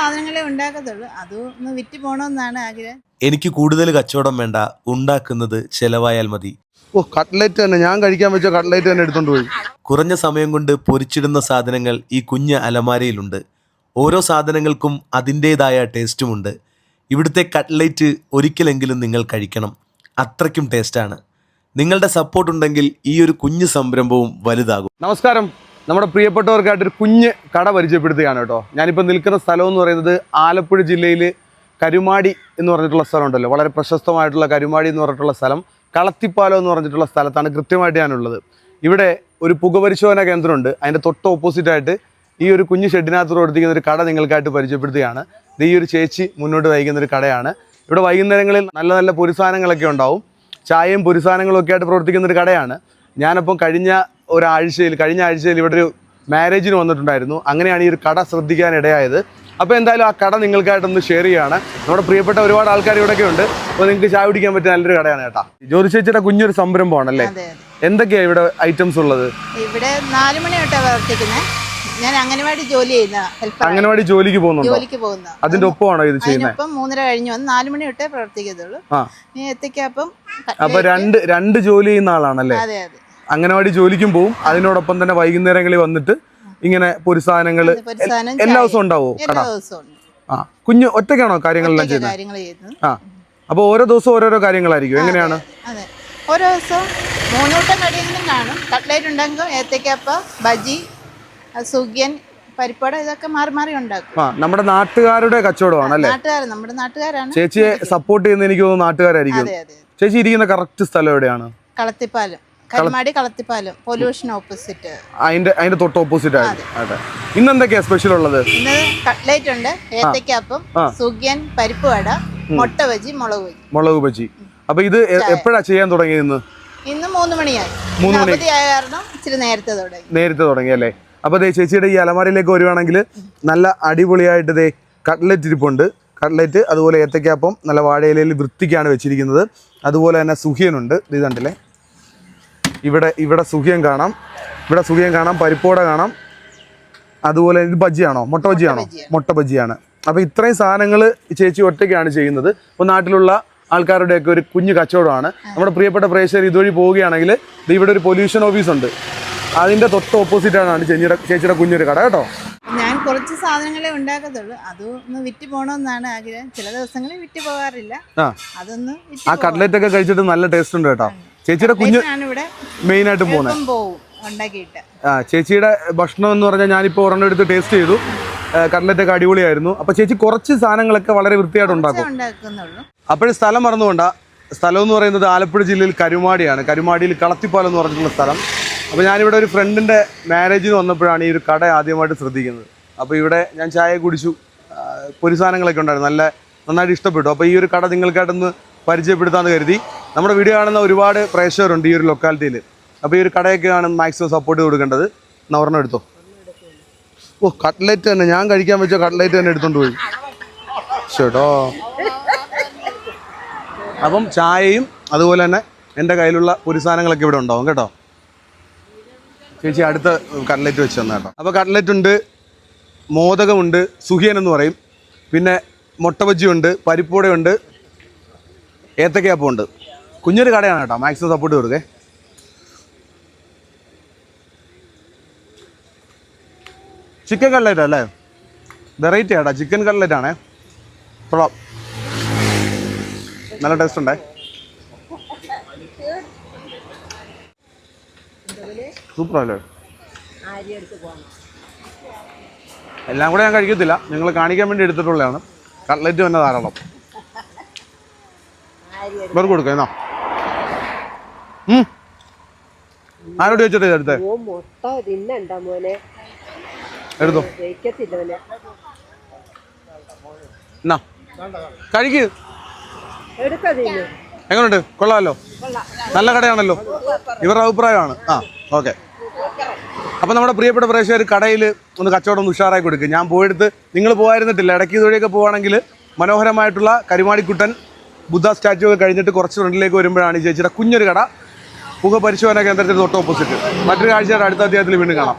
സാധനങ്ങളെ ഉണ്ടാക്കത്തുള്ളൂ. അത് ഒന്ന് വിറ്റ് പോകണമെന്നാണ് ആഗ്രഹം. എനിക്ക് കൂടുതൽ കച്ചവടം വേണ്ട. ഉണ്ടാക്കുന്നത് ചെലവായാൽ മതി. ഓ കട്ട്ലറ്റ് തന്നെ. ഞാൻ കഴിക്കാൻ വെച്ച കട്ട്ലറ്റ് തന്നെ എടുത്തോണ്ട് പോയി. കുറഞ്ഞ സമയം കൊണ്ട് പൊരിച്ചിടുന്ന സാധനങ്ങൾ ഈ കുഞ്ഞ് അലമാരയിലുണ്ട്. ഓരോ സാധനങ്ങൾക്കും അതിന്റേതായ ടേസ്റ്റുമുണ്ട്. ഇവിടുത്തെ കട്ട്ലൈറ്റ് ഒരിക്കലെങ്കിലും നിങ്ങൾ കഴിക്കണം. അത്രയ്ക്കും ടേസ്റ്റാണ് നിങ്ങളുടെ സപ്പോർട്ട് ഉണ്ടെങ്കിൽ ഈ ഒരു കുഞ്ഞു സംരംഭവും വലുതാകും. നമസ്കാരം. നമ്മുടെ പ്രിയപ്പെട്ടവർക്കായിട്ടൊരു കുഞ്ഞ് കട പരിചയപ്പെടുത്തുകയാണ് കേട്ടോ. ഞാനിപ്പോൾ നിൽക്കുന്ന സ്ഥലം എന്ന് പറയുന്നത് ആലപ്പുഴ ജില്ലയിൽ കരുമാടി എന്ന് പറഞ്ഞിട്ടുള്ള സ്ഥലമുണ്ടല്ലോ. വളരെ പ്രശസ്തമായിട്ടുള്ള കരുമാടി എന്ന് പറഞ്ഞിട്ടുള്ള സ്ഥലം കളത്തിപ്പാലം എന്ന് പറഞ്ഞിട്ടുള്ള സ്ഥലത്താണ് കൃത്യമായിട്ട് ഞാനുള്ളത്. ഇവിടെ ഒരു പുകപരിശോധന കേന്ദ്രമുണ്ട്. അതിന്റെ തൊട്ട് ഓപ്പോസിറ്റായിട്ട് ഈ ഒരു കുഞ്ഞു ഷെഡിനകത്ത് പ്രവർത്തിക്കുന്ന ഒരു കട നിങ്ങൾക്കായിട്ട് പരിചയപ്പെടുത്തുകയാണ്. ഇത് ഈ ഒരു ചേച്ചി മുന്നോട്ട് നയിക്കുന്ന ഒരു കടയാണ്. ഇവിടെ വൈകുന്നേരങ്ങളിൽ നല്ല നല്ല പൊരിസാധനങ്ങളൊക്കെ ഉണ്ടാവും. ചായയും പൊരിസാധനങ്ങളും ഒക്കെ ആയിട്ട് പ്രവർത്തിക്കുന്ന ഒരു കടയാണ്. ഞാനപ്പം കഴിഞ്ഞ ഒരാഴ്ചയിൽ കഴിഞ്ഞ ആഴ്ചയിൽ ഇവിടെ ഒരു മാരേജിന് വന്നിട്ടുണ്ടായിരുന്നു. അങ്ങനെയാണ് ഈ ഒരു കട ശ്രദ്ധിക്കാൻ ഇടയായത് അപ്പോൾ എന്തായാലും ആ കട നിങ്ങൾക്കായിട്ടൊന്ന് ഷെയർ ചെയ്യുകയാണ്. നമ്മുടെ പ്രിയപ്പെട്ട ഒരുപാട് ആൾക്കാർ ഇവിടെയൊക്കെ ഉണ്ട്. അപ്പോൾ നിങ്ങൾക്ക് ചായ കുടിക്കാൻ പറ്റിയ നല്ലൊരു കടയാണ് കേട്ടോ. ജോലി ചേച്ചിയുടെ കുഞ്ഞൊരു സംരംഭമാണല്ലേ? എന്തൊക്കെയാണ് ഇവിടെ ഐറ്റംസ് ഉള്ളത്? ഇവിടെ നാല് മണി തൊട്ടാണ് പ്രവർത്തിക്കുന്നത് ഞാൻ അംഗനവാടി ജോലി ചെയ്യുന്ന അംഗനവാടി ജോലിക്ക് പോകുന്നു ജോലിക്ക് പോകുന്ന. അതിന്റെ ഒപ്പമാണോ ഇത് ചെയ്യുന്നത് ഇപ്പോ മൂന്നര കഴിഞ്ഞു വന്ന് നാല് മണി തൊട്ടേ പ്രവർത്തിക്കത്തുള്ളൂ. എത്തിക്കപ്പം അപ്പൊ രണ്ട് രണ്ട് ജോലി ചെയ്യുന്ന ആളാണല്ലേ? അതെ അതെ. അംഗനവാടി ജോലിക്കും പോവും. അതിനോടൊപ്പം തന്നെ വൈകുന്നേരങ്ങളിൽ വന്നിട്ട് ഇങ്ങനെ പൊരിസാധനങ്ങൾ അത് എല്ലാ ദിവസവും ഉണ്ടാവോ? കട. ആ കുഞ്ഞ് ഒറ്റയ്ക്കാണോ കാര്യങ്ങളെല്ലാം ചെയ്യുന്നത്? ആ അപ്പൊ ഓരോ ദിവസവും ഓരോരോ കാര്യങ്ങളായിരിക്കും. എങ്ങനെയാണ്? ഓരോ ദിവസവും മൂന്നൂട്ടം കടിയെങ്കിലും കാണും. കട്ട്ലേറ്റ് ഉണ്ടാക്കും ഏത്തക്കപ്പ ബജി സുഖ്യൻ പരിപ്പട ഇതൊക്കെ മാറി മാറി ഉണ്ടാക്കും. ആ നമ്മുടെ നാട്ടുകാരുടെ കച്ചവടമാണ് അല്ലേ? നാട്ടുകാർ നമ്മുടെ നാട്ടുകാരാണ്. ചേച്ചിയെ സപ്പോർട്ട് ചെയ്യുന്ന എനിക്ക് തോന്നുന്നു നാട്ടുകാരായിരിക്കും. ചേച്ചി ഇരിക്കുന്ന കറക്റ്റ് സ്ഥലം എവിടെയാണ്? കളത്തിപ്പാലം. കരിമാടി കളത്തിപ്പാലം പൊല്യൂഷൻ ഓപ്പോസിറ്റ് അതിന്റെ അതിന്റെ തൊട്ട് ഓപ്പോസിറ്റ് ആയിട്ട് അതെ. ഇന്ന് എന്തൊക്കെയാ സ്പെഷ്യൽ ഉള്ളത്? ഇന്ന് കട്ട്ലേറ്റ് ഉണ്ട് ഏത്തക്കാപ്പം സുഖ്യൻ പരിപ്പ് വട മുട്ട ബജി മുളക് ബജി. മുളക് ബജി. അപ്പൊ ഇത് എപ്പോഴാ ചെയ്യാൻ തുടങ്ങിയത് ഇന്ന്? ഇന്ന് മൂന്ന് മണിയായി. മൂന്ന് മണി. ആയ കാരണം ഇച്ചിരി നേരത്തെ തുടങ്ങി. നേരത്തെ തുടങ്ങി അല്ലേ? അപ്പൊ ചേച്ചിയുടെ ഈ അലമാരയിലേക്ക് വരുവാണെങ്കിൽ നല്ല അടിപൊളിയായിട്ട് ദേ കട്ട്ലറ്റ് ഇരിപ്പുണ്ട്. കട്ട്ലറ്റ് അതുപോലെ ഏത്തക്കാപ്പം നല്ല വാഴയിലയിൽ വൃത്തിക്കാണ് വെച്ചിരിക്കുന്നത്. അതുപോലെ തന്നെ സുഹിയനുണ്ട് ഇത് കണ്ടില്ലേ? ഇവിടെ ഇവിടെ സുഖിയം കാണാം. ഇവിടെ സുഖിയം കാണാം. പരിപ്പോട കാണാം. അതുപോലെ ഇത് ബജ്ജിയാണോ? മുട്ട ബജ്ജിയാണോ? മുട്ട ബജ്ജിയാണ്. അപ്പോൾ ഇത്രയും സാധനങ്ങൾ ചേച്ചി ഒറ്റയ്ക്കാണ് ചെയ്യുന്നത്. അപ്പോൾ നാട്ടിലുള്ള ആൾക്കാരുടെയൊക്കെ ഒരു കുഞ്ഞു കച്ചവടമാണ്. നമ്മുടെ പ്രിയപ്പെട്ട പ്രേക്ഷകർ ഇതുവഴി പോവുകയാണെങ്കിൽ ഇവിടെ ഒരു പൊല്യൂഷൻ ഓഫീസ് ഉണ്ട്. അതിന്റെ തൊട്ട് ഓപ്പോസിറ്റാണ് ചേച്ചിയുടെ ചേച്ചിയുടെ കുഞ്ഞൊരു കട കേട്ടോ? ഞാൻ കുറച്ച് സാധനങ്ങളെ ഉണ്ടാക്കത്തുള്ളൂ. അത് ഒന്ന് വിറ്റ് പോകണമെന്നാണ് ആഗ്രഹം. ചില ദിവസങ്ങളിൽ വിറ്റ് പോകാറില്ല. അതൊന്ന് ആ കട്ട്ലറ്റ് ഒക്കെ കഴിച്ചിട്ട് നല്ല ടേസ്റ്റ് ഉണ്ട് കേട്ടോ. ചേച്ചിയുടെ കുഞ്ഞ് ആണ് ആയിട്ട് പോകുന്നത് ആ ചേച്ചിയുടെ ഭക്ഷണം എന്ന് പറഞ്ഞാൽ ഞാനിപ്പോൾ ഒരെണ്ണം എടുത്ത് ടേസ്റ്റ് ചെയ്തു. കട്ട്ലറ്റ് ഒക്കെ അടിപൊളിയായിരുന്നു. അപ്പോൾ ചേച്ചി കുറച്ച് സാധനങ്ങളൊക്കെ വളരെ വൃത്തിയായിട്ട് ഉണ്ടാക്കും. അപ്പോഴും സ്ഥലം മറന്നുകൊണ്ട. സ്ഥലം എന്ന് പറയുന്നത് ആലപ്പുഴ ജില്ലയിൽ കരുമാടിയാണ്. കരുമാടിയിൽ കളത്തിപ്പാലം എന്ന് പറഞ്ഞിട്ടുള്ള സ്ഥലം. അപ്പോൾ ഞാനിവിടെ ഒരു ഫ്രണ്ടിന്റെ മാരേജിന് വന്നപ്പോഴാണ് ഈ ഒരു കട ആദ്യമായിട്ട് ശ്രദ്ധിക്കുന്നത്. അപ്പോൾ ഇവിടെ ഞാൻ ചായ കുടിച്ചു. പൊരി സാധനങ്ങളൊക്കെ ഉണ്ടായിരുന്നു. നല്ല നന്നായിട്ട് ഇഷ്ടപ്പെട്ടു. അപ്പോൾ ഈ ഒരു കട നിങ്ങൾക്കായിട്ടൊന്ന് പരിചയപ്പെടുത്താമെന്ന് കരുതി. നമ്മുടെ വീഡിയോ കാണുന്ന ഒരുപാട് പ്രേക്ഷകരുണ്ട് ഈ ഒരു ലൊക്കാലിറ്റിയിൽ അപ്പോൾ ഈ ഒരു കടയൊക്കെയാണ് മാക്സിമം സപ്പോർട്ട് കൊടുക്കേണ്ടത്. എന്നാ ഒരെണ്ണം എടുത്തോ? ഓ കട്ട്ലറ്റ് തന്നെ. ഞാൻ കഴിക്കാൻ വെച്ച കട്ട്ലറ്റ് തന്നെ എടുത്തോണ്ട് പോയി. ചേട്ടോ. അപ്പം ചായയും അതുപോലെ തന്നെ എന്റെ കയ്യിലുള്ള പുരിസാധനങ്ങളൊക്കെ ഇവിടെ ഉണ്ടാവും കേട്ടോ. ചേച്ചി അടുത്ത കട്ട്ലറ്റ് വെച്ച് തന്നെ കേട്ടോ. അപ്പോൾ കട്ട്ലറ്റ് ഉണ്ട് മോദകമുണ്ട് സുഹിയൻ എന്ന് പറയും. പിന്നെ മുട്ട ബജ്ജിയുണ്ട് പരിപ്പൂടയുണ്ട് ഏത്തക്കയപ്പം ഉണ്ട്. കുഞ്ഞൊരു കടയാണ് കേട്ടോ. മാക്സിമം സപ്പോർട്ട് കൊടുക്കേ. ചിക്കൻ കട്ട്ലറ്റ് അല്ലേ? വെറൈറ്റി ആട്ടാ ചിക്കൻ കട്ട്ലറ്റ് ആണേ. കൊള്ളാം. നല്ല ടേസ്റ്റ് ഉണ്ടേ. സൂപ്പർ അല്ലേ എല്ലാം കൂടെ ഞാൻ കഴിക്കത്തില്ല. നിങ്ങൾ കാണിക്കാൻ വേണ്ടി എടുത്തിട്ടുള്ളതാണ്. കട്ട്ലറ്റ് തന്നെ ധാരാളം. ഇവർക്ക് കൊടുക്കാം എന്നാ. ആരോട് വെച്ചിട്ട് എടുത്തേ? തിന്നണ്ട മോനെ. എടുത്തോ. ജയിക്കത്തില്ല മോനെ എന്നാ കഴിക്ക്. എടുക്ക തിന്നു. എങ്ങനെയുണ്ട് കൊള്ളാമല്ലോ? നല്ല കടയാണല്ലോ. ഇവരുടെ അഭിപ്രായമാണ്. ആ ഓക്കെ. അപ്പോൾ നമ്മുടെ പ്രിയപ്പെട്ട പ്രേക്ഷകർ കടയിൽ ഒന്ന് കച്ചവടം ഒന്ന് ഉഷാറായി കൊടുക്കും. ഞാൻ പോയെടുത്ത് നിങ്ങൾ പോകാതിരുന്നിട്ടില്ല ഇടയ്ക്ക് ഇതുവഴിയൊക്കെ പോവുകയാണെങ്കിൽ മനോഹരമായിട്ടുള്ള കരിമാടിക്കുട്ടൻ ബുദ്ധ സ്റ്റാച്ചു ഒക്കെ കഴിഞ്ഞിട്ട് കുറച്ച് ഫ്രണ്ടിലേക്ക് വരുമ്പോഴാണ് ഈ ചേച്ചിയുടെ കുഞ്ഞൊരു കട. പുക കേന്ദ്രത്തിന് തൊട്ട് ഓപ്പോസിറ്റ് മറ്റൊരു അടുത്ത അധ്യായത്തിൽ വീണ്ടും കാണാം.